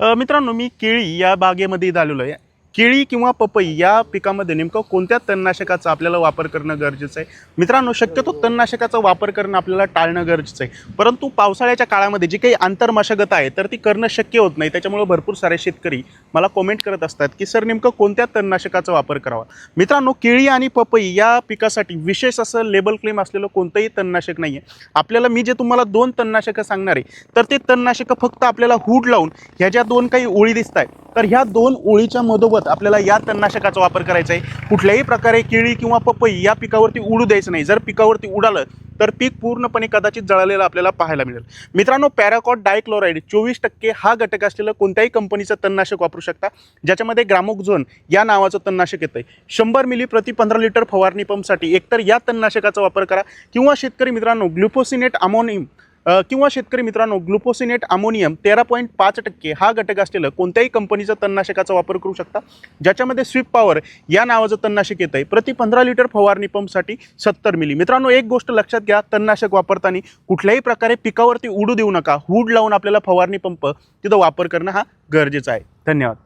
मित्रांनो मी केळी या बागेमध्ये आलेलो आहे. केळी किंवा पपई या पिकामध्ये नेमकं कोणत्या तणनाशकाचा आपल्याला वापर करणं गरजेचं आहे? मित्रांनो शक्यतो तणनाशकाचा वापर करणं आपल्याला टाळणं गरजेचं आहे. परंतु पावसाळ्याच्या काळामध्ये जी काही आंतरमशागत आहे तर ती करणं शक्य होत नाही. त्याच्यामुळे भरपूर सारे शेतकरी मला कॉमेंट करत असतात की सर नेमकं कोणत्या तणनाशकाचा वापर करावा? मित्रांनो केळी आणि पपई या पिकासाठी विशेष असं लेबल क्लेम असलेलं कोणतंही तणनाशक नाही आहे आपल्याला मी जे तुम्हाला दोन तणनाशकं सांगणार आहे तर ते तणनाशकं फक्त आपल्याला हूड लावून ह्या ज्या दोन काही ओळी दिसत आहेत तर ह्या दोन ओळीच्या मधोमध आपल्याला या तणनाशकाचा वापर करायचा आहे. कुठल्याही प्रकारे केळी किंवा पपई या पिकावरती उडू द्यायचं नाही. जर पिकावरती उडालं तर पीक पूर्णपणे कदाचित जळालेलं आपल्याला पाहायला मिळेल. मित्रांनो पॅराकॉट डायक्लोराईड चोवीस टक्के हा घटक असलेलं कोणत्याही कंपनीचं तणनाशक वापरू शकता. ज्याच्यामध्ये ग्रामोक्झोन या नावाचं तणनाशक येतं आहे शंभर मिली प्रति पंधरा लिटर फवारणी पंपसाठी एकतर या तणनाशकाचा वापर करा. किंवा शेतकरी मित्रांनो ग्लुपोसिनेट अमोनियम किंवा शेतकरी मित्रांनो ग्लुपोसिनेट अमोनियम तेरा पॉईंट पाच टक्के हा घटक असलेलं कोणत्याही कंपनीचं तणनाशकाचा वापर करू शकता ज्याच्यामध्ये स्विप पॉवर या नावाचं तणनाशक येतं आहे प्रति पंधरा लिटर फवारणी पंपसाठी सत्तर मिली. मित्रांनो एक गोष्ट लक्षात घ्या तणनाशक वापरताना कुठल्याही प्रकारे पिकावरती उडू देऊ नका. हूड लावून आपल्याला फवारणी पंप तिथं वापर करणं हा गरजेचा आहे. धन्यवाद.